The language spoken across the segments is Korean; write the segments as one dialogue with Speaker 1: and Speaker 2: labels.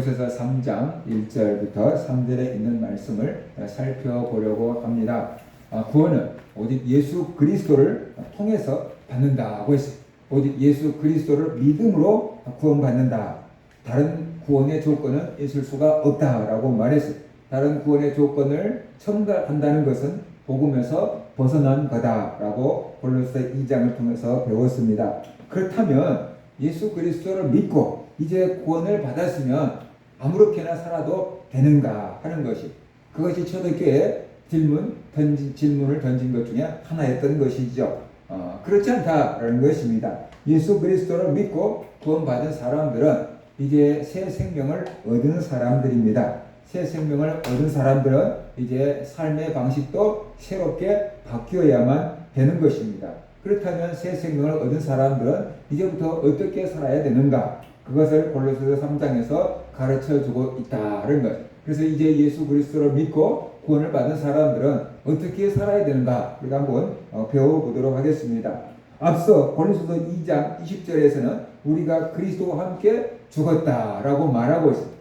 Speaker 1: 골로새서 3장 1절부터 3절에 있는 말씀을 살펴보려고 합니다. 아, 구원은 오직 예수 그리스도를 통해서 받는다고 했어요. 오직 예수 그리스도를 믿음으로 구원받는다. 다른 구원의 조건은 있을 수가 없다라고 말했어요. 다른 구원의 조건을 첨가한다는 것은 복음에서 벗어난 거다라고 골로새 2장을 통해서 배웠습니다. 그렇다면 예수 그리스도를 믿고 이제 구원을 받았으면 아무렇게나 살아도 되는가 하는 것이 그것이 초대교회 질문 던진 질문을 던진 것 중에 하나였던 것이죠. 어, 그렇지 않다라는 것입니다. 예수 그리스도를 믿고 구원받은 사람들은 이제 새 생명을 얻은 사람들입니다. 새 생명을 얻은 사람들은 이제 삶의 방식도 새롭게 바뀌어야만 되는 것입니다. 그렇다면 새 생명을 얻은 사람들은 이제부터 어떻게 살아야 되는가? 그것을 골로새서 3장에서 가르쳐 주고 있다는 것. 그래서 이제 예수 그리스도를 믿고 구원을 받은 사람들은 어떻게 살아야 되는가? 우리가 한번 어, 배워보도록 하겠습니다. 앞서 골로새서 2장 20절에서는 우리가 그리스도와 함께 죽었다라고 말하고 있습니다.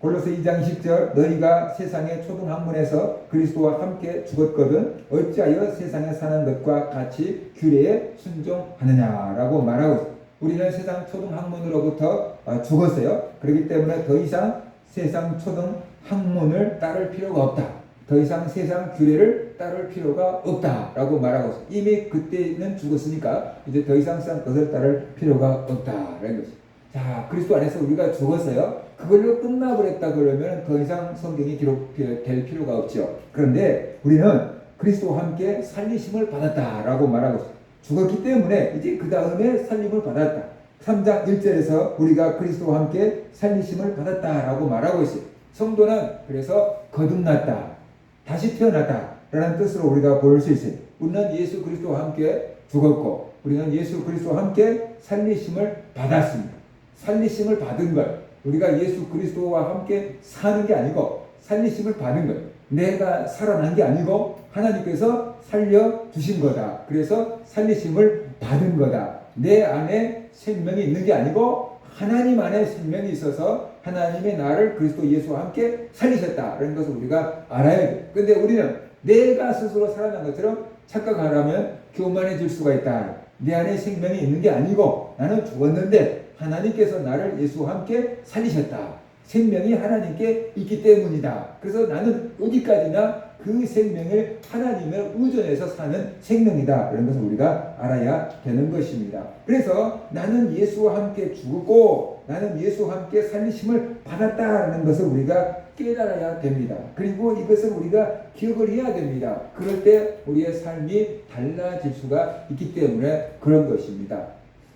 Speaker 1: 골로새 2장 10절 너희가 세상의 초등 학문에서 그리스도와 함께 죽었거든 어찌하여 세상에 사는 것과 같이 규례에 순종하느냐라고 말하고 있습니다. 우리는 세상 초등 학문으로부터 어, 죽었어요. 그렇기 때문에 더 이상 세상 초등 학문을 따를 필요가 없다. 더 이상 세상 규례를 따를 필요가 없다라고 말하고 있습니다. 이미 그때는 죽었으니까 이제 더 이상 것을 따를 필요가 없다라는 것입니다. 자, 그리스도 안에서 우리가 죽었어요. 그걸로 끝나버렸다 그러면 더 이상 성경이 기록될 필요가 없죠. 그런데 우리는 그리스도와 함께 살리심을 받았다라고 말하고 있습니다. 죽었기 때문에 이제 그 다음에 살림을 받았다. 3장 1절에서 우리가 그리스도와 함께 살리심을 받았다라고 말하고 있어요. 성도는 그래서 거듭났다. 다시 태어났다 라는 뜻으로 우리가 볼 수 있어요. 우리는 예수 그리스도와 함께 죽었고 우리는 예수 그리스도와 함께 살리심을 받았습니다. 살리심을 받은 것. 우리가 예수 그리스도와 함께 사는 게 아니고 살리심을 받은 것. 내가 살아난 게 아니고 하나님께서 살려 주신 거다. 그래서 살리심을 받은 거다. 내 안에 생명이 있는 게 아니고 하나님 안에 생명이 있어서 하나님의 나를 그리스도 예수와 함께 살리셨다라는 것을 우리가 알아야 돼. 근데 우리는 내가 스스로 살아난 것처럼 착각하라면 교만해질 수가 있다. 내 안에 생명이 있는 게 아니고 나는 죽었는데 하나님께서 나를 예수와 함께 살리셨다. 생명이 하나님께 있기 때문이다. 그래서 나는 어디까지나 그 생명을 하나님의 우전에서 사는 생명이다. 이런 것을 우리가 알아야 되는 것입니다. 그래서 나는 예수와 함께 죽었고 나는 예수와 함께 살리심을 받았다는 것을 우리가 깨달아야 됩니다. 그리고 이것을 우리가 기억을 해야 됩니다. 그럴 때 우리의 삶이 달라질 수가 있기 때문에 그런 것입니다.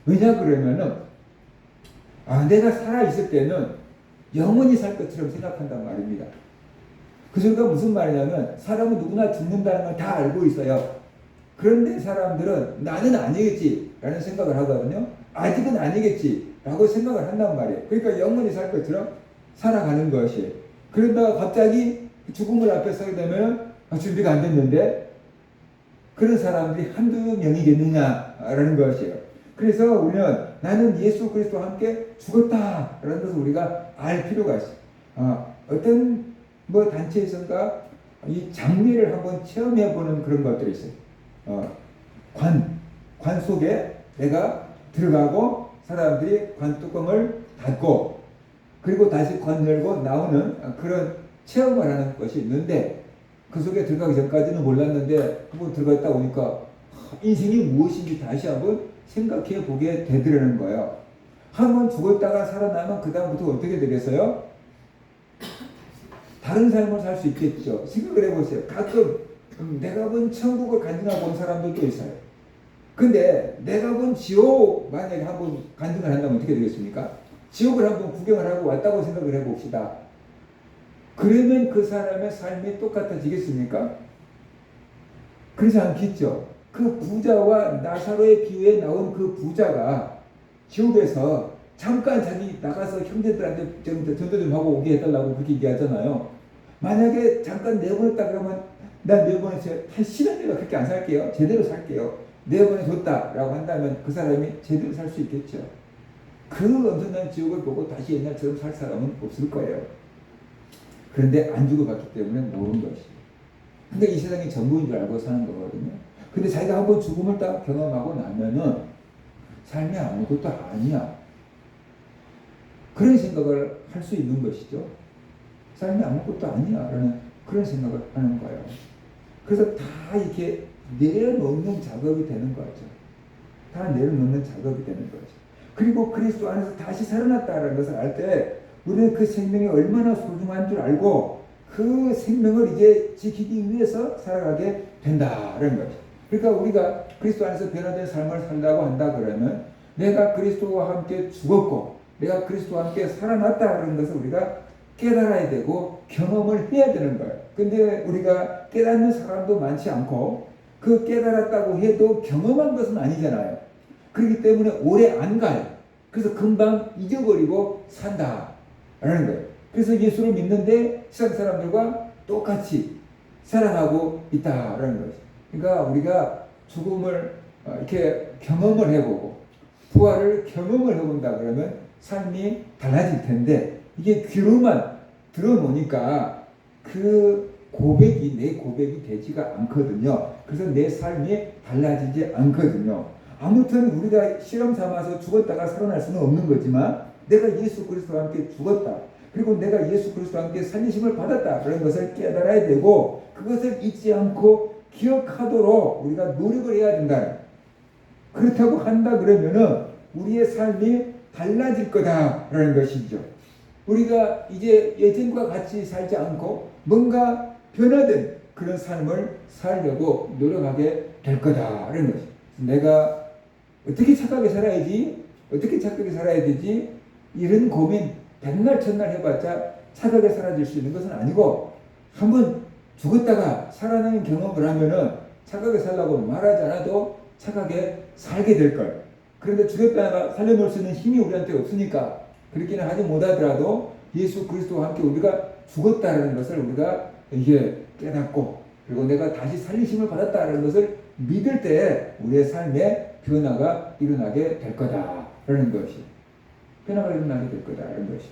Speaker 1: 왜냐 그러면은 아 내가 살아 있을 때는 영원히 살 것처럼 생각한단 말입니다. 그 소리가 무슨 말이냐면 사람은 누구나 죽는다는 걸 다 알고 있어요. 그런데 사람들은 나는 아니겠지 라는 생각을 하거든요. 아직은 아니겠지 라고 생각을 한단 말이에요. 그러니까 영원히 살 것처럼 살아가는 것이에요. 그러다가 갑자기 죽음을 앞에 서게 되면 아, 준비가 안 됐는데 그런 사람들이 한두 명이겠느냐라는 것이에요. 그래서 우리는 나는 예수 그리스도와 함께 죽었다라는 것을 우리가 알 필요가 있어요. 어, 어떤 뭐 단체에서가 이 장례를 한번 체험해 보는 그런 것들이 있어요. 어, 관, 관 속에 내가 들어가고 사람들이 관 뚜껑을 닫고 그리고 다시 관 열고 나오는 그런 체험을 하는 것이 있는데 그 속에 들어가기 전까지는 몰랐는데 한번 들어갔다 오니까 인생이 무엇인지 다시 한번 생각해 보게 되더라는 거예요. 한 번 죽었다가 살아나면 그 다음부터 어떻게 되겠어요? 다른 삶을 살 수 있겠죠. 생각을 해보세요. 가끔 음, 내가 본 천국을 간증하고 본 사람들도 있어요. 근데 내가 본 지옥 만약에 한번 간증을 한다면 어떻게 되겠습니까? 지옥을 한번 구경을 하고 왔다고 생각을 해봅시다. 그러면 그 사람의 삶이 똑같아지겠습니까? 그렇지 않겠죠. 그 부자와 나사로의 비유에 나온 그 부자가 지옥에서 잠깐 자기 나가서 형제들한테 좀 전도 좀 하고 오게 해달라고 그렇게 얘기하잖아요. 만약에 잠깐 내보냈다 그러면 난 다시는 내가 그렇게 안 살게요. 제대로 살게요. 내보내줬다라고 한다면 그 사람이 제대로 살 수 있겠죠. 그 엄청난 지옥을 보고 다시 옛날처럼 살 사람은 없을 거예요. 그런데 안 죽어봤기 때문에 모르는 것이. 근데 이 세상이 전부인 줄 알고 사는 거거든요. 근데 자기가 한번 죽음을 딱 경험하고 나면은 삶이 아무것도 아니야. 그런 생각을 할 수 있는 것이죠. 삶이 아무것도 아니야. 라는 그런 생각을 하는 거예요. 그래서 다 이렇게 내려놓는 작업이 되는 거죠. 다 내려놓는 작업이 되는 거죠. 그리고 그리스도 안에서 다시 살아났다는 것을 알 때 우리는 그 생명이 얼마나 소중한 줄 알고 그 생명을 이제 지키기 위해서 살아가게 된다는 거죠. 그러니까 우리가 그리스도 안에서 변화된 삶을 살라고 한다 그러면 내가 그리스도와 함께 죽었고 내가 그리스도와 함께 살아났다는 것을 우리가 깨달아야 되고 경험을 해야 되는 거예요. 근데 우리가 깨닫는 사람도 많지 않고 그 깨달았다고 해도 경험한 것은 아니잖아요. 그렇기 때문에 오래 안 가요. 그래서 금방 잊어버리고 산다 라는 거예요. 그래서 예수를 믿는데 세상 사람들과 똑같이 살아가고 있다라는 거죠. 그러니까 우리가 죽음을 어, 이렇게 경험을 해보고 부활을 경험을 해본다 그러면 삶이 달라질 텐데 이게 귀로만 들어놓으니까 그 고백이 내 고백이 되지가 않거든요. 그래서 내 삶이 달라지지 않거든요. 아무튼 우리가 실험 삼아서 죽었다가 살아날 수는 없는 거지만 내가 예수 그리스도와 함께 죽었다. 그리고 내가 예수 그리스도와 함께 살리심을 받았다. 그런 것을 깨달아야 되고 그것을 잊지 않고 기억하도록 우리가 노력을 해야 된다. 그렇다고 한다 그러면은 우리의 삶이 달라질 거다라는 것이죠. 우리가 이제 예전과 같이 살지 않고 뭔가 변화된 그런 삶을 살려고 노력하게 될 거다라는 것이. 내가 어떻게 착하게 살아야지, 어떻게 착하게 살아야 되지 이런 고민 백날 천날 해봤자 착하게 살아질 수 있는 것은 아니고 한번 죽었다가 살아나는 경험을 하면은 착하게 살라고 말하지 않아도 착하게 살게 될 거예요. 그런데 죽였다가 살려놓을 수 있는 힘이 우리한테 없으니까 그렇게는 하지 못하더라도 예수 그리스도와 함께 우리가 죽었다는 것을 우리가 이게 깨닫고 그리고 내가 다시 살리심을 받았다는 것을 믿을 때 우리의 삶에 변화가 일어나게 될 거다라는 것이 변화가 일어나게 될 거다라는 것이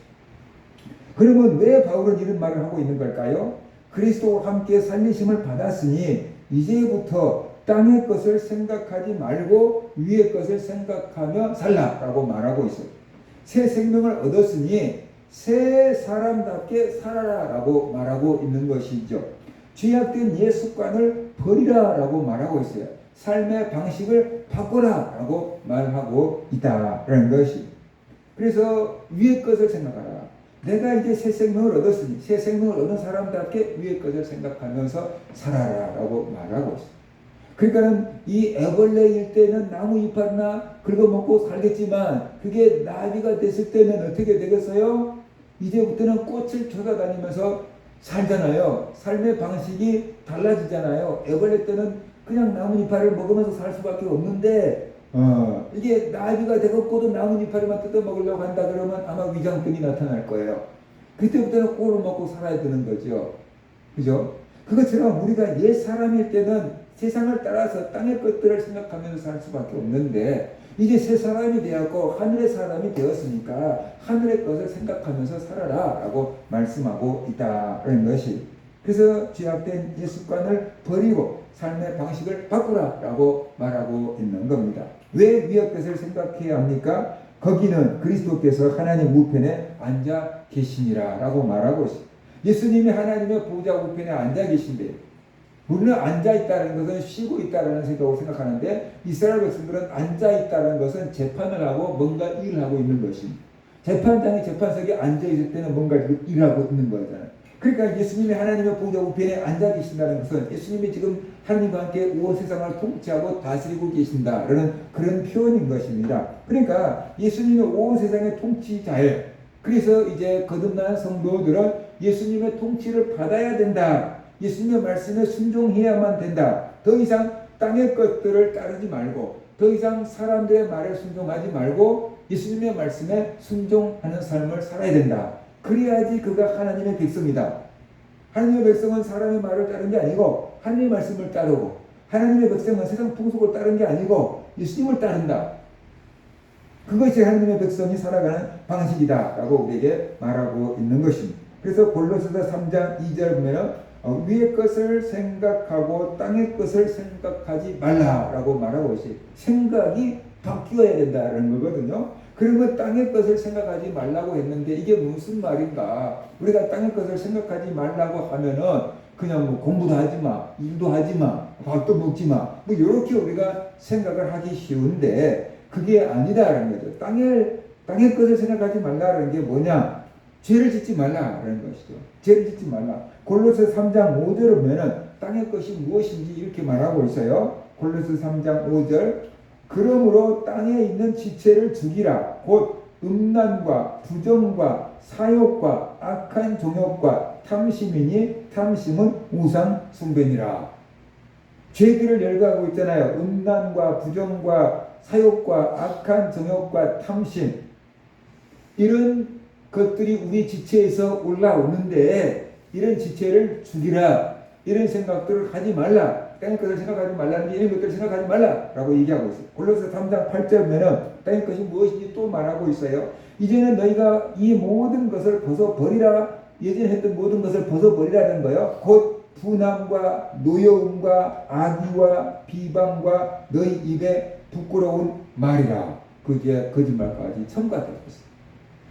Speaker 1: 그러면 왜 바울은 이런 말을 하고 있는 걸까요? 그리스도와 함께 살리심을 받았으니 이제부터 땅의 것을 생각하지 말고 위의 것을 생각하며 살라라고 말하고 있어요. 새 생명을 얻었으니 새 사람답게 살아라라고 말하고 있는 것이죠. 죄악된 옛 습관을 버리라라고 말하고 있어요. 삶의 방식을 바꾸라라고 말하고 있다라는 것이. 그래서 위의 것을 생각하라. 내가 이제 새 생명을 얻었으니 새 생명을 얻은 사람답게 위의 것을 생각하면서 살아라라고 말하고 있어요. 그러니까는 이 애벌레 일 때는 나무 이파리나 긁어먹고 살겠지만 그게 나비가 됐을 때는 어떻게 되겠어요? 이제부터는 꽃을 찾아다니면서 살잖아요. 삶의 방식이 달라지잖아요. 애벌레 때는 그냥 나무 이파리를 먹으면서 살 수밖에 없는데 어, 이게 나비가 되겠고도 나무 이파리만 뜯어 먹으려고 한다 그러면 아마 위장병이 나타날 거예요. 그때부터는 꼴을 먹고 살아야 되는 거죠. 그죠? 그것처럼 우리가 옛 사람일 때는 세상을 따라서 땅의 것들을 생각하면서 살 수밖에 없는데 이제 새 사람이 되었고 하늘의 사람이 되었으니까 하늘의 것을 생각하면서 살아라 라고 말씀하고 있다는 것이 그래서 죄악된 옛 습관을 버리고 삶의 방식을 바꾸라 라고 말하고 있는 겁니다. 왜 위의 것을 생각해야 합니까? 거기는 그리스도께서 하나님 우편에 앉아 계시니라 라고 말하고 있습니다. 예수님이 하나님의 보좌 우편에 앉아 계신데 우리는 앉아 있다는 것은 쉬고 있다는 생각으로 생각하는데 이스라엘 백성들은 앉아 있다는 것은 재판을 하고 뭔가 일을 하고 있는 것입니다. 재판장이 재판석에 앉아 있을 때는 뭔가 일을 하고 있는 거잖아요. 그러니까 예수님이 하나님의 보좌 우편에 앉아 계신다는 것은 예수님이 지금 하나님과 함께 온 세상을 통치하고 다스리고 계신다라는 그런 표현인 것입니다. 그러니까 예수님이 온 세상의 통치자예요. 그래서 이제 거듭난 성도들은 예수님의 통치를 받아야 된다. 예수님의 말씀에 순종해야만 된다. 더 이상 땅의 것들을 따르지 말고 더 이상 사람들의 말에 순종하지 말고 예수님의 말씀에 순종하는 삶을 살아야 된다. 그래야지 그가 하나님의 백성이다. 하나님의 백성은 사람의 말을 따르는 게 아니고 하나님의 말씀을 따르고 하나님의 백성은 세상 풍속을 따르는 게 아니고 예수님을 따른다. 그것이 하나님의 백성이 살아가는 방식이다라고 우리에게 말하고 있는 것입니다. 그래서 골로새서 3장 2절 보면은 어, 위의 것을 생각하고 땅의 것을 생각하지 말라라고 말하고 있어요. 생각이 바뀌어야 된다는 거거든요. 그러면 땅의 것을 생각하지 말라고 했는데 이게 무슨 말인가? 우리가 땅의 것을 생각하지 말라고 하면은 그냥 뭐 공부도 하지 마, 일도 하지 마, 밥도 먹지 마. 뭐 이렇게 우리가 생각을 하기 쉬운데 그게 아니다라는 거죠. 땅의 땅의 것을 생각하지 말라는 게 뭐냐? 죄를 짓지 말라라는 것이죠. 죄를 짓지 말라. 골로새 3장 5절을 보면은 땅의 것이 무엇인지 이렇게 말하고 있어요. 골로새 3장 5절. 그러므로 땅에 있는 지체를 죽이라. 곧 음란과 부정과 사욕과 악한 종욕과 탐심이니 탐심은 우상 숭배니라. 죄들을 열거하고 있잖아요. 음란과 부정과 사욕과 악한 정욕과 탐심 이런 것들이 우리 지체에서 올라오는데 이런 지체를 죽이라 이런 생각들을 하지 말라 땅의 것을 생각하지 말라는 게 이런 것들을 생각하지 말라라고 얘기하고 있어요. 골로새 3장 8절 보면은 땅의 것이 무엇인지 또 말하고 있어요. 이제는 너희가 이 모든 것을 벗어 버리라 예전에 했던 모든 것을 벗어 버리라는 거예요. 곧 분함과 노여움과 악의와 비방과 너희 입에 부끄러운 말이라. 그게 거짓말까지 있어요.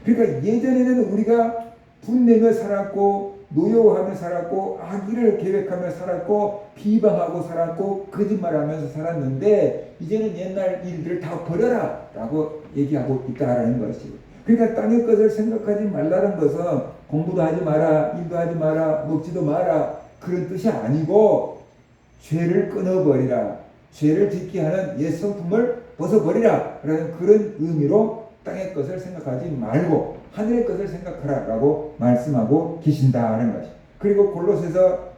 Speaker 1: 그러니까 예전에는 우리가 분내며 살았고 노여워하며 살았고 악의를 계획하며 살았고 비방하고 살았고 거짓말하면서 살았는데 이제는 옛날 일들을 다 버려라 라고 얘기하고 있다라는 것이죠. 그러니까 땅의 것을 생각하지 말라는 것은 공부도 하지 마라, 일도 하지 마라, 먹지도 마라 그런 뜻이 아니고 죄를 끊어버리라, 죄를 짓게 하는 옛 성품을 벗어버리라 라는 그런 의미로 땅의 것을 생각하지 말고 하늘의 것을 생각하라라고 말씀하고 계신다는 것이. 그리고 골로새서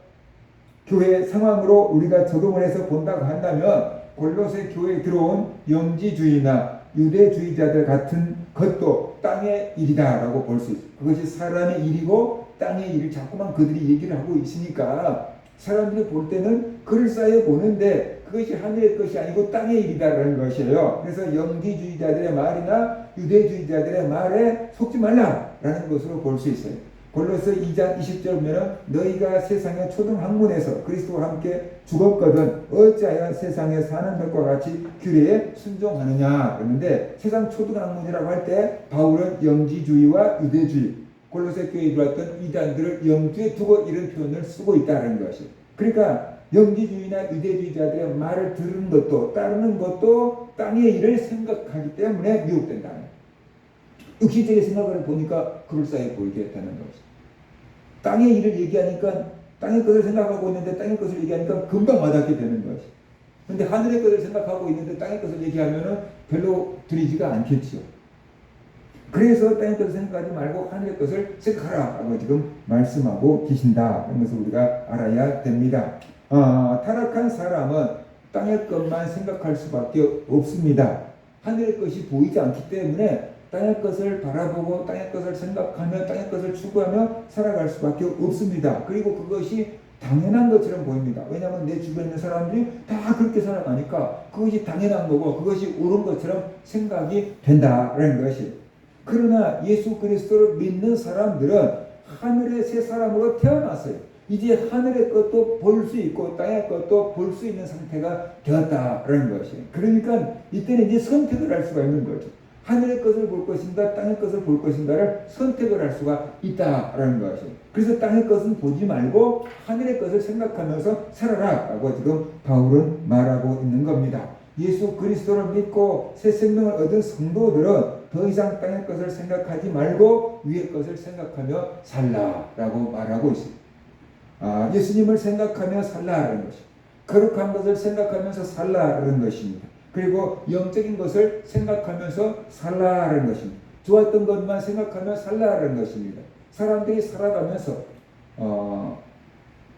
Speaker 1: 교회 상황으로 우리가 적용을 해서 본다고 한다면 골로새 교회에 들어온 영지주의나 유대주의자들 같은 것도 땅의 일이다라고 볼 수 있어요. 그것이 사람의 일이고 땅의 일을 자꾸만 그들이 얘기를 하고 있으니까 사람들이 볼 때는 그럴싸해 보는데 그것이 하늘의 것이 아니고 땅의 일이다라는 것이에요. 그래서 영지주의자들의 말이나 유대주의자들의 말에 속지 말라라는 것으로 볼 수 있어요. 골로새 2장 20절 보면 너희가 세상의 초등학문에서 그리스도와 함께 죽었거든 어찌하여 세상에 사는 것과 같이 규례에 순종하느냐 그러는데 세상 초등학문이라고 할 때 바울은 영지주의와 유대주의 골로새 교회에 들어왔던 이단들을 염두에 두고 이런 표현을 쓰고 있다는 것이 그러니까 영지주의나 유대주의자들의 말을 들은 것도 따르는 것도 땅의 일을 생각하기 때문에 미혹된다. 육신적인 생각을 보니까 그럴싸해 보이게 되는 것이. 땅의 일을 얘기하니까 땅의 것을 생각하고 있는데 땅의 것을 얘기하니까 금방 와닿게 되는 것이. 근데 하늘의 것을 생각하고 있는데 땅의 것을 얘기하면은 별로 들리지가 않겠죠. 그래서 땅의 것을 생각하지 말고 하늘의 것을 생각하라고 지금 말씀하고 계신다. 그런 것을 우리가 알아야 됩니다. 어, 타락한 사람은 땅의 것만 생각할 수밖에 없습니다. 하늘의 것이 보이지 않기 때문에 땅의 것을 바라보고 땅의 것을 생각하며 땅의 것을 추구하며 살아갈 수밖에 없습니다. 그리고 그것이 당연한 것처럼 보입니다. 왜냐하면 내 주변에 있는 사람들이 다 그렇게 살아가니까 그것이 당연한 거고 그것이 옳은 것처럼 생각이 된다라는 것이. 그러나 예수 그리스도를 믿는 사람들은 하늘의 새 사람으로 태어났어요. 이제 하늘의 것도 볼 수 있고 땅의 것도 볼 수 있는 상태가 되었다라는 것이에요. 그러니까 이때는 이제 선택을 할 수가 있는 거죠. 하늘의 것을 볼 것인가 땅의 것을 볼 것인가를 선택을 할 수가 있다라는 것이에요. 그래서 땅의 것은 보지 말고 하늘의 것을 생각하면서 살아라라고 지금 바울은 말하고 있는 겁니다. 예수 그리스도를 믿고 새 생명을 얻은 성도들은 더 이상 땅의 것을 생각하지 말고 위의 것을 생각하며 살라라고 말하고 있습니다. 아, 예수님을 생각하며 살라라는 것이 거룩한 것을 생각하면서 살라라는 것입니다. 그리고 영적인 것을 생각하면서 살라라는 것입니다. 좋았던 것만 생각하며 살라라는 것입니다. 사람들이 살아가면서 어,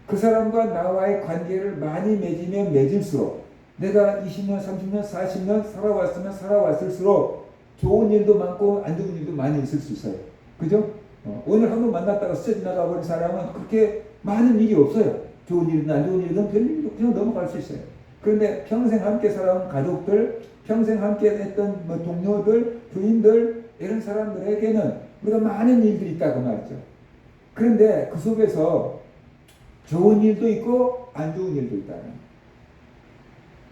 Speaker 1: 그 사람과 나와의 관계를 많이 맺으면 맺을수록 내가 20년, 30년, 40년 살아왔으면 살아왔을수록 좋은 일도 많고 안 좋은 일도 많이 있을 수 있어요. 그죠? 어, 오늘 한 번 만났다가 스쳐 지나가 버린 사람은 그렇게 많은 일이 없어요. 좋은 일이든 안 좋은 일이든 별 일도 그냥 넘어갈 수 있어요. 그런데 평생 함께 살아온 가족들, 평생 함께 했던 뭐 동료들, 부인들 이런 사람들에게는 우리가 많은 일들이 있다고 말이죠. 그런데 그 속에서 좋은 일도 있고 안 좋은 일도 있다는.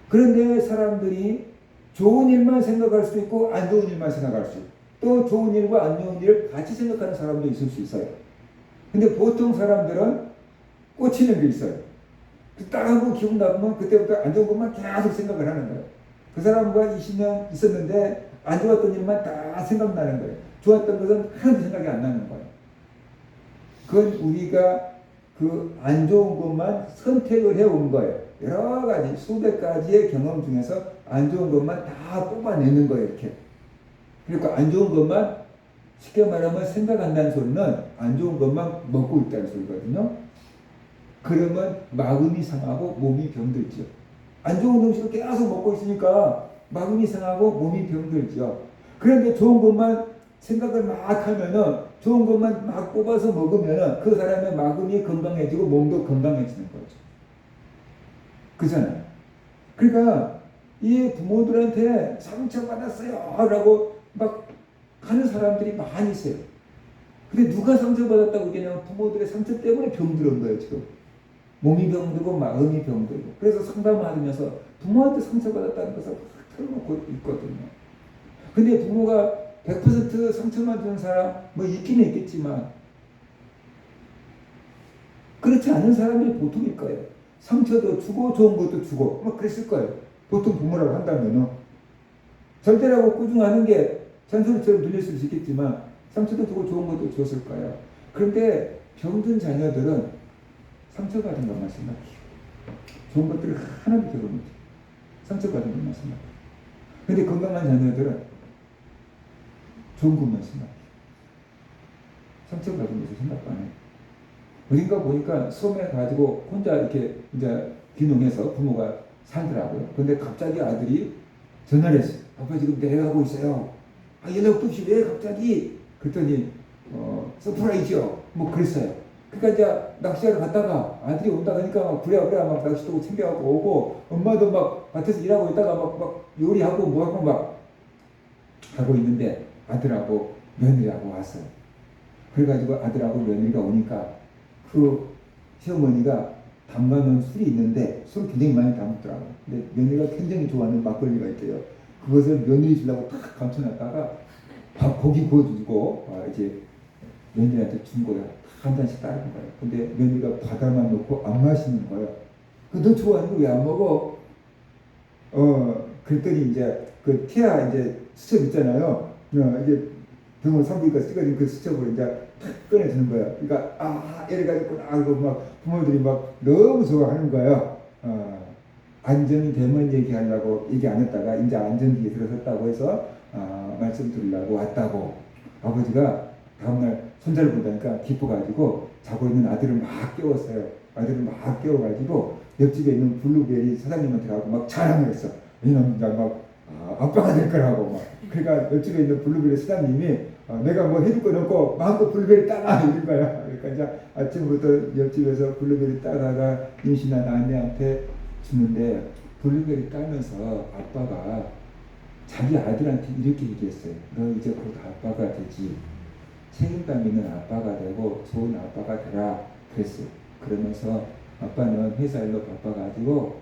Speaker 1: 그런데 사람들이 좋은 일만 생각할 수 있고 안 좋은 일만 생각할 수 있고 또 좋은 일과 안 좋은 일을 같이 생각하는 사람도 있을 수 있어요. 근데 보통 사람들은 꽂히는 게 있어요. 딱 한번 기분 나쁘면 그때부터 안 좋은 것만 계속 생각을 하는 거예요. 그 사람과 20년 있었는데 안 좋았던 일만 다 생각나는 거예요. 좋았던 것은 하나도 생각이 안 나는 거예요. 그건 우리가 그 안 좋은 것만 선택을 해온 거예요. 여러 가지 수백 가지의 경험 중에서 안 좋은 것만 다 뽑아내는 거예요. 이렇게. 그러니까 안 좋은 것만 쉽게 말하면 생각한다는 소리는 안 좋은 것만 먹고 있다는 소리거든요. 그러면 마음이 상하고 몸이 병들죠. 안 좋은 음식을 계속 먹고 있으니까 마음이 상하고 몸이 병들죠. 그런데 좋은 것만 생각을 막 하면은 좋은 것만 막 뽑아서 먹으면은 그 사람의 마음이 건강해지고 몸도 건강해지는 거죠. 그잖아요. 그러니까 이 부모들한테 상처받았어요. 라고 막 하는 사람들이 많이 있어요. 근데 누가 상처받았다고 얘기하냐면 부모들의 상처 때문에 병들은 거예요, 지금. 몸이 병들고 마음이 병들고. 그래서 상담하면서 부모한테 상처받았다는 것을 막 털어놓고 있거든요. 근데 부모가 100% 상처만 주는 사람 뭐 있긴 있겠지만 그렇지 않은 사람들이 보통일 거예요. 상처도 주고 좋은 것도 주고 뭐 그랬을 거예요. 보통 부모라고 한다면은 절대라고 꾸준하는 게 잔소리처럼 들릴 수 있겠지만 상처도 주고 좋은 것도 줬을 거예요. 그런데 병든 자녀들은 상처받은 것만 생각해요. 좋은 것들을 하나도 들어 못해요. 상처받은 것만 생각해요. 근데 건강한 자녀들은 좋은 것만 생각해요. 상처받은 것을 생각 안 해요. 어딘가 보니까 섬에 가지고 혼자 이렇게 이제 귀농해서 부모가 살더라고요. 근데 갑자기 아들이 전화를 했어요. 아빠 지금 내려가고 있어요. 아, 연락도 없이 왜 갑자기? 그랬더니, 어, 서프라이즈요. 뭐 그랬어요. 그러니까 이제 낚시하러 갔다가 아들이 온다 하니까 막 그래 막 낚시도 챙겨갖고 오고 엄마도 막 밭에서 일하고 있다가 막, 막 요리하고 뭐하고 막 하고 있는데 아들하고 며느리하고 왔어요. 그래가지고 아들하고 며느리가 오니까 그 시어머니가 담가놓은 술이 있는데 술 굉장히 많이 담았더라고요. 근데 며느리가 굉장히 좋아하는 막걸리가 있대요. 그것을 며느리 주려고 탁 감춰놨다가 밥 고기 구워주고 아, 이제 며느리한테 준 거야. 한 잔씩 따른 거예요. 근데 며느리가 바다만 놓고 안 마시는 거예요. 그너 좋아하는 거 왜 안 먹어? 어 그랬더니 이제 그 티아 이제 수첩 있잖아요. 어, 이제 병원 산부인과 찍어진 그 수첩을 이제 탁 꺼내주는 거예요. 그러니까 아 이래가지고 하고 막 부모들이 막 너무 좋아하는 거예요. 어, 안전이 되면 얘기하려고 얘기 안 했다가 이제 안전기에 들어섰다고 해서 어, 말씀 드리려고 왔다고 아버지가 다음날 손자를 보다니까 기뻐가지고 자고 있는 아들을 막 깨웠어요. 아들을 막 깨워가지고 옆집에 있는 블루베리 사장님한테 가고 막 자랑을 했어. 이놈 막 아, 아빠가 될 거라고 막. 그러니까 옆집에 있는 블루베리 사장님이 어, 내가 뭐 해줄 건 없고 마음껏 블루베리 따라 이런 거야. 그러니까 이제 아침부터 옆집에서 블루베리 따다가 임신한 아내한테 주는데 블루베리 따면서 아빠가 자기 아들한테 이렇게 얘기했어요. 너 이제 곧 아빠가 되지. 책임감 있는 아빠가 되고 좋은 아빠가 되라 그랬어요. 그러면서 아빠는 회사 일로 바빠가지고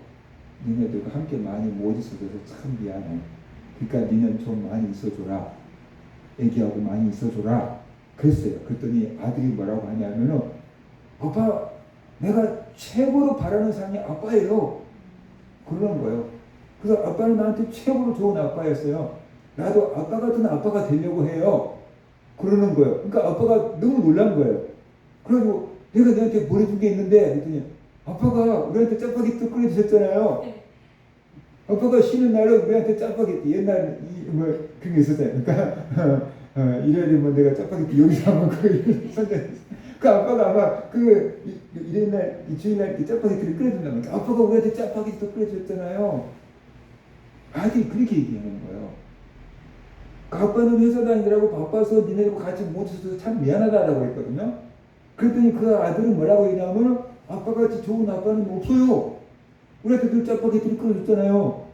Speaker 1: 니네들과 함께 많이 못 있어줘서 참 미안해. 그러니까 니는 좀 많이 있어줘라. 애기하고 많이 있어줘라. 그랬어요. 그랬더니 아들이 뭐라고 하냐면은 아빠 내가 최고로 바라는 사람이 아빠예요. 그러는 거예요. 그래서 아빠는 나한테 최고로 좋은 아빠였어요. 나도 아빠 같은 아빠가 되려고 해요. 그러는 거예요. 그러니까 아빠가 너무 놀란 거예요. 그래가지고 내가 너한테 보내준 게 있는데 그랬더니 아빠가 우리한테 짜파게티 끓여주셨잖아요.
Speaker 2: 네.
Speaker 1: 아빠가 쉬는 날은 우리한테 짜파게티 옛날 이뭐 그게 있었어요. 그러니까 어, 일요일이면 내가 짜파게티 요리사 먹고 선전. 그 아빠가 아마 그 이- 일요일 날, 이 주일 날 이 짜파게티를 끓여준다면 아빠가 우리한테 짜파게티도 끓여줬잖아요. 아들이 그렇게 얘기하는 거예요. 아빠는 회사 다니느라고 바빠서 니네하고 같이 못 있어서 참 미안하다라고 했거든요. 그랬더니 그 아들은 뭐라고 했냐면 아빠같이 좋은 아빠는 없어요. 우리한테 늘 짜파게티를 끓여줬잖아요.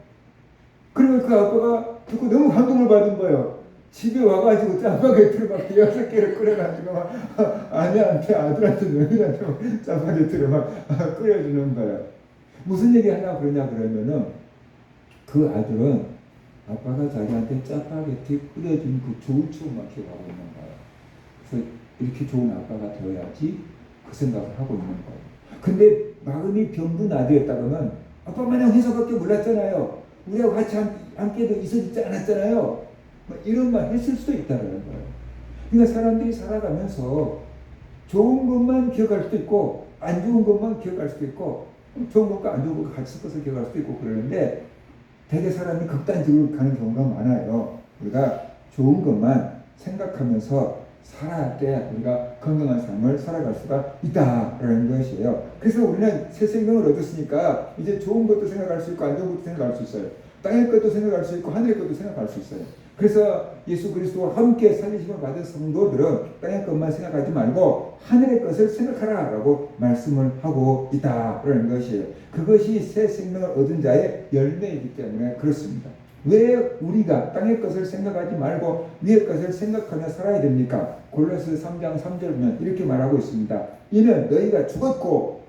Speaker 1: 그러면 그 아빠가 듣고 너무 감동을 받은 거예요. 집에 와가지고 짜파게티를 막 여섯 개를 끓여가지고 막 아내한테 아들한테 며느리한테 막 짜파게티를 막 끓여주는 거예요. 무슨 얘기 하려고 그러냐 그러면은 그 아들은 아빠가 자기한테 짜파게티 끓여준 그 좋은 추억만 기억하고 있는 거예요. 그래서 이렇게 좋은 아빠가 되어야지 그 생각을 하고 있는 거예요. 근데 마음이 병든 아들이었다면 아빠 마냥 회사밖에 몰랐잖아요. 우리하고 같이 함- 함께도 있어지지 않았잖아요. 막 이런 말 했을 수도 있다는 거예요. 그러니까 사람들이 살아가면서 좋은 것만 기억할 수도 있고 안 좋은 것만 기억할 수도 있고 좋은 것과 안 좋은 것과 같이 섞어서 기억할 수도 있고 그러는데 대개 사람이 극단적으로 가는 경우가 많아요. 우리가 좋은 것만 생각하면서 살아야 때 우리가 건강한 삶을 살아갈 수가 있다라는 것이에요. 그래서 우리는 새 생명을 얻었으니까 이제 좋은 것도 생각할 수 있고 안 좋은 것도 생각할 수 있어요. 땅의 것도 생각할 수 있고 하늘의 것도 생각할 수 있어요. 그래서 예수 그리스도와 함께 살리심을 받은 성도들은 땅의 것만 생각하지 말고 하늘의 것을 생각하라라고 말씀을 하고 있다라는 것이에요. 그것이 새 생명을 얻은 자의 열매이기 때문에 그렇습니다. 왜 우리가 땅의 것을 생각하지 말고 위의 것을 생각하며 살아야 됩니까? 골로새 3장 3절 보면 이렇게 말하고 있습니다. 이는 너희가 죽었고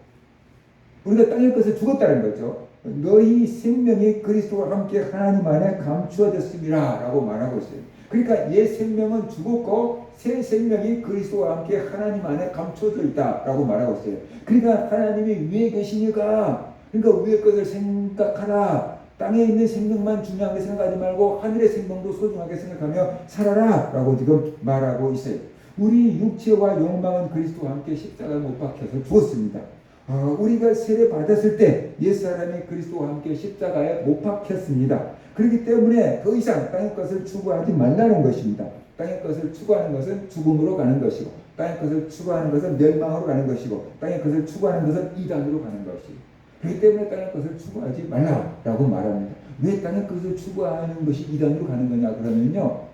Speaker 1: 우리가 땅의 것을 죽었다는 거죠. 너희 생명이 그리스도와 함께 하나님 안에 감추어졌습니다. 라고 말하고 있어요. 그러니까 옛 생명은 죽었고 새 생명이 그리스도와 함께 하나님 안에 감춰져 있다라고 말하고 있어요. 그러니까 하나님이 위에 계시니까 그러니까 위의 것을 생각하라. 땅에 있는 생명만 중요하게 생각하지 말고 하늘의 생명도 소중하게 생각하며 살아라라고 지금 말하고 있어요. 우리 육체와 욕망은 그리스도와 함께 십자가에 못 박혀서 죽었습니다. 어, 우리가 세례 받았을 때 옛사람이 그리스도와 함께 십자가에 못 박혔습니다. 그렇기 때문에 더 이상 땅의 것을 추구하지 말라는 것입니다. 땅의 것을 추구하는 것은 죽음으로 가는 것이고 땅의 것을 추구하는 것은 멸망으로 가는 것이고 땅의 것을 추구하는 것은 이단으로 가는 것이고 그렇기 때문에 땅의 것을 추구하지 말라라고 말합니다. 왜 땅의 것을 추구하는 것이 이단으로 가는 거냐 그러면요.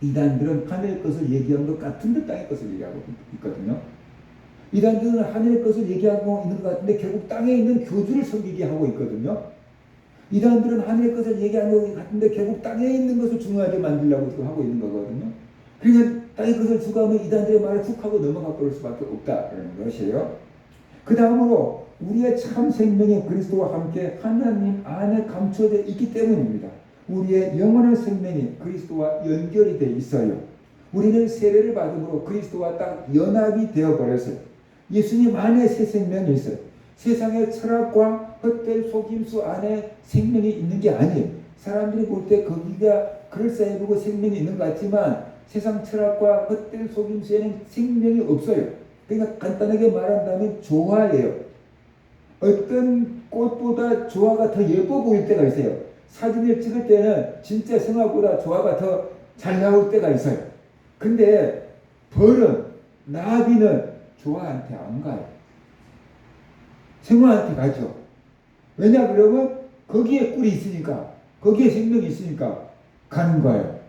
Speaker 1: 이단들은 하늘의 것을 얘기한 것 같은데 땅의 것을 얘기하고 있거든요. 이단들은 하늘의 것을 얘기하고 있는 것 같은데 결국 땅에 있는 교주를 섬기게 하고 있거든요. 이단들은 하늘의 것을 얘기하는 것 같은데 결국 땅에 있는 것을 중요하게 만들려고 지금 하고 있는 거거든요. 그러니까 땅의 것을 추구하면 이단들의 말을 훅 하고 넘어가 버릴 수밖에 없다라는 것이에요. 그 다음으로 우리의 참 생명이 그리스도와 함께 하나님 안에 감춰져 있기 때문입니다. 우리의 영원한 생명이 그리스도와 연결이 돼 있어요. 우리는 세례를 받음으로 그리스도와 딱 연합이 되어 버렸어요. 예수님 안에 새 생명이 있어요. 세상의 철학과 헛된 속임수 안에 생명이 있는 게 아니에요. 사람들이 볼 때 거기가 그럴싸해 보고 생명이 있는 것 같지만 세상 철학과 헛된 속임수에는 생명이 없어요. 그러니까 간단하게 말한다면 조화예요. 어떤 꽃보다 조화가 더 예뻐 보일 때가 있어요. 사진을 찍을 때는 진짜 생각보다 조화가 더 잘 나올 때가 있어요. 근데 벌은 나비는 조화한테 안 가요. 생화한테 가죠. 왜냐 그러면 거기에 꿀이 있으니까 거기에 생명이 있으니까 가는 거예요.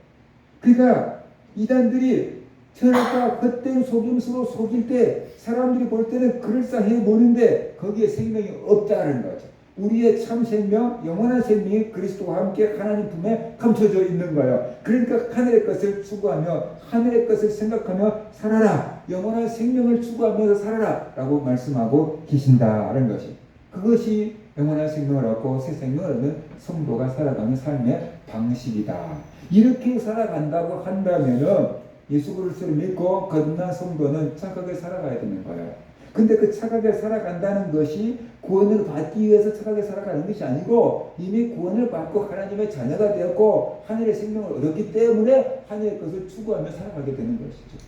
Speaker 1: 그러니까 이단들이 철학과 헛된 속임수로 속일 때 사람들이 볼 때는 그럴싸해 보는데 거기에 생명이 없다는 거죠. 우리의 참 생명, 영원한 생명이 그리스도와 함께 하나님 품에 감춰져 있는 거예요. 그러니까 하늘의 것을 추구하며 하늘의 것을 생각하며 살아라. 영원한 생명을 추구하면서 살아라. 라고 말씀하고 계신다는 것이. 그것이 영원한 생명을 얻고 새 생명을 얻는 성도가 살아가는 삶의 방식이다. 이렇게 살아간다고 한다면은 예수 그리스도를 믿고 거듭난 성도는 착하게 살아가야 되는 거예요. 근데 그 착하게 살아간다는 것이 구원을 받기 위해서 착하게 살아가는 것이 아니고 이미 구원을 받고 하나님의 자녀가 되었고 하늘의 생명을 얻었기 때문에 하늘의 것을 추구하며 살아가게 되는 것이죠.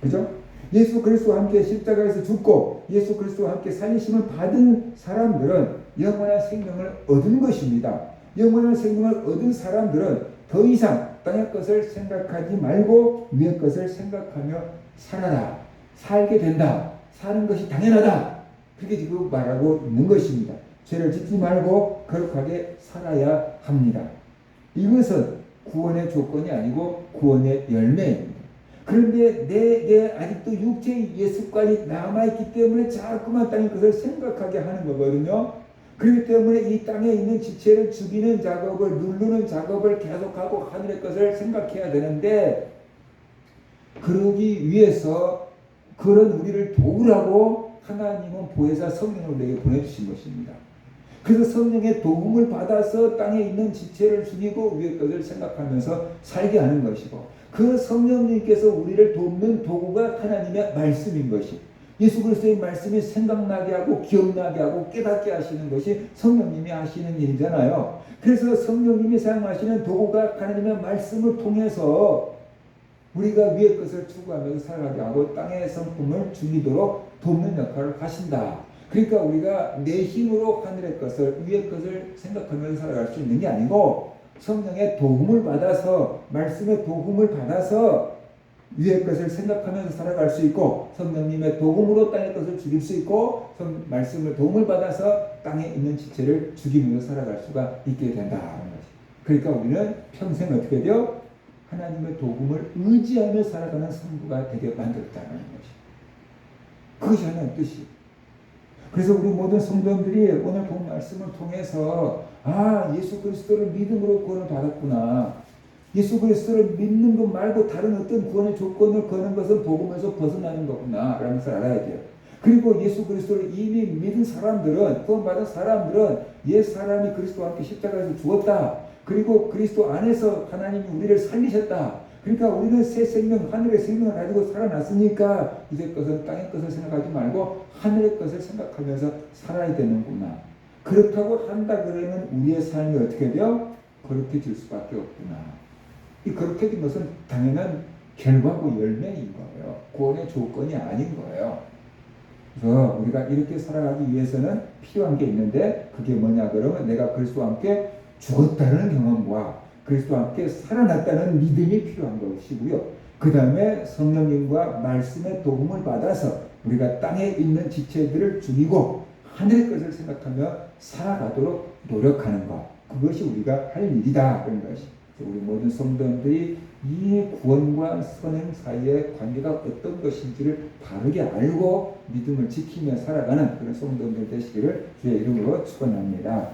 Speaker 1: 그죠? 예수 그리스도와 함께 십자가에서 죽고 예수 그리스도와 함께 살리심을 받은 사람들은 영원한 생명을 얻은 것입니다. 영원한 생명을 얻은 사람들은 더 이상 땅의 것을 생각하지 말고 위의 것을 생각하며 살아라. 살게 된다. 사는 것이 당연하다. 그렇게 지금 말하고 있는 것입니다. 죄를 짓지 말고 거룩하게 살아야 합니다. 이것은 구원의 조건이 아니고 구원의 열매입니다. 그런데 내게 아직도 육체의 예습관이 남아있기 때문에 자꾸만 땅의 것을 생각하게 하는 거거든요. 그렇기 때문에 이 땅에 있는 지체를 죽이는 작업을 누르는 작업을 계속하고 하늘의 것을 생각해야 되는데 그러기 위해서 그런 우리를 도우라고 하나님은 보혜사 성령을 내게 보내주신 것입니다. 그래서 성령의 도움을 받아서 땅에 있는 지체를 죽이고 위의 것을 생각하면서 살게 하는 것이고 그 성령님께서 우리를 돕는 도구가 하나님의 말씀인 것이 예수 그리스도의 말씀이 생각나게 하고 기억나게 하고 깨닫게 하시는 것이 성령님이 하시는 일이잖아요. 그래서 성령님이 사용하시는 도구가 하나님의 말씀을 통해서 우리가 위의 것을 추구하면서 살아가게 하고 땅의 성품을 죽이도록 돕는 역할을 하신다. 그러니까 우리가 내 힘으로 하늘의 것을 위의 것을 생각하면서 살아갈 수 있는 게 아니고 성령의 도움을 받아서 말씀의 도움을 받아서 위의 것을 생각하면서 살아갈 수 있고 성령님의 도움으로 땅의 것을 죽일 수 있고 성, 말씀을 도움을 받아서 땅에 있는 지체를 죽이면서 살아갈 수가 있게 거지. 그러니까 우리는 평생 어떻게 돼요? 하나님의 도움을 의지하며 살아가는 성부가 되게 만들었다는 것이. 그것이 하나의 뜻이. 그래서 우리 모든 성도들이 오늘 본 말씀을 통해서 아 예수 그리스도를 믿음으로 구원을 받았구나. 예수 그리스도를 믿는 것 말고 다른 어떤 구원의 조건을 거는 것은 복음에서 벗어나는 거구나 라는 것을 알아야 돼요. 그리고 예수 그리스도를 이미 믿은 사람들은 구원받은 사람들은 옛 사람이 그리스도와 함께 십자가에서 죽었다. 그리고 그리스도 안에서 하나님이 우리를 살리셨다. 그러니까 우리는 새 생명, 하늘의 생명을 가지고 살아났으니까 이제 것은 땅의 것을 생각하지 말고 하늘의 것을 생각하면서 살아야 되는구나. 그렇다고 한다 그러면 우리의 삶이 어떻게 돼요? 그렇게 될 수밖에 없구나. 이 그렇게 된 것은 당연한 결과고 열매인 거예요. 구원의 조건이 아닌 거예요. 그래서 우리가 이렇게 살아가기 위해서는 필요한 게 있는데 그게 뭐냐 그러면 내가 그리스도와 함께 죽었다는 경험과 그리스도와 함께 살아났다는 믿음이 필요한 것이고요. 그 다음에 성령님과 말씀의 도움을 받아서 우리가 땅에 있는 지체들을 죽이고 하늘의 것을 생각하며 살아가도록 노력하는 것. 그것이 우리가 할 일이다. 그런 것이. 우리 모든 성도들이 이 구원과 선행 사이의 관계가 어떤 것인지를 바르게 알고 믿음을 지키며 살아가는 그런 성도들 되시기를 주의 이름으로 축원합니다.